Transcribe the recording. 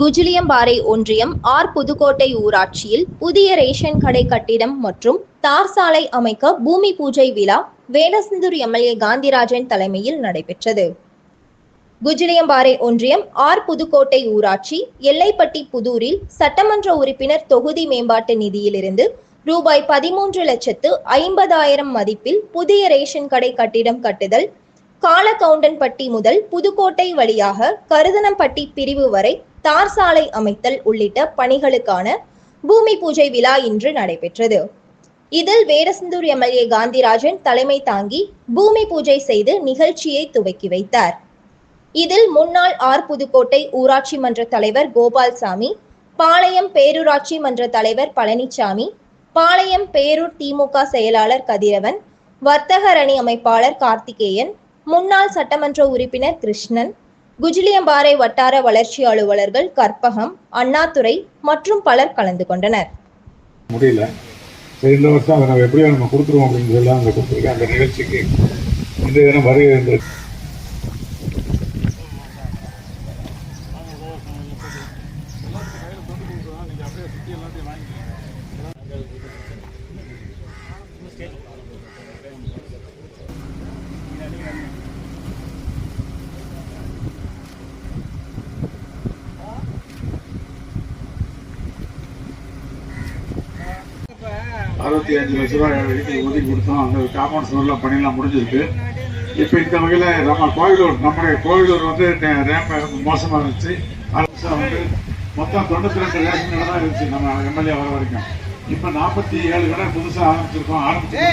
குஜிலியம்பாறை ஒன்றியம் ஆர். புதுக்கோட்டை ஊராட்சியில் புதிய ரேஷன் கடை கட்டிடம் மற்றும் தார் சாலை அமைக்க பூமி பூஜை விழா வேலசந்தூர் எம்எல்ஏ காந்திராஜன் தலைமையில் நடைபெற்றது. குஜிலியம்பாறை ஒன்றியம் ஆர். புதுக்கோட்டை ஊராட்சி எல்லைப்பட்டி புதூரில் சட்டமன்ற உறுப்பினர் தொகுதி மேம்பாட்டு நிதியிலிருந்து ரூபாய் பதிமூன்று லட்சத்து ஐம்பதாயிரம் மதிப்பில் புதிய ரேஷன் கடை கட்டிடம் கட்டுதல் காலகவுண்டன்பட்டி முதல் புதுக்கோட்டை வழியாக கருதனம்பட்டி பிரிவு வரை தார் சாலை அமைத்தல் உள்ளிட்ட பணிகளுக்கான பூமி பூஜை விழா இன்று நடைபெற்றது. இதில் வேடசந்தூர் எம்எல்ஏ காந்திராஜன் தலைமை தாங்கி பூமி பூஜை செய்து நிகழ்ச்சியை துவக்கி வைத்தார். இதில் முன்னாள் ஆர் புதுக்கோட்டை ஊராட்சி மன்ற தலைவர் கோபால்சாமி பாளையம் பேரூராட்சி மன்ற தலைவர் பழனிசாமி பாளையம் பேரூர் திமுக செயலாளர் கதிரவன் வர்த்தகரணி அமைப்பாளர் கார்த்திகேயன் முன்னாள் சட்டமன்ற உறுப்பினர் கிருஷ்ணன் குஜிலியம்பாறை வட்டார வளர்ச்சி அலுவலர்கள் கற்பகம் அண்ணாதுரை மற்றும் பலர் கலந்து கொண்டனர். முடியல. ரெண்டு வருஷம் அதை நம்ம எப்படியோ நம்ம கொடுத்துருவோம் அப்படின்னு சொல்லி அங்கே கொடுத்துருக்கேன். அந்த நிகழ்ச்சிக்கு இந்த தினம் வருகை இருந்தது. அறுபத்தி அஞ்சு லட்ச ரூபாய் வீட்டுக்கு ஒதுக்கி கொடுத்தோம். அந்த காம்பவுண்ட் சுவர்லாம் பணியெல்லாம் முடிஞ்சிருக்கு. இப்போ இந்த வகையில் நம்ம கோவிலூர் நம்முடைய கோவிலூர் வந்து ரேம் மோசமாக இருந்துச்சு. அரசு வந்து மொத்தம் தொண்ணூற்றி ரெண்டு ரேஷன் கடை தான் இருந்துச்சு. நம்ம எம்எல்ஏ வர வரைக்கும். இப்போ நாற்பத்தி ஏழு கடை புதுசாக ஆரம்பிச்சிருக்கோம். ஆரம்பிச்சு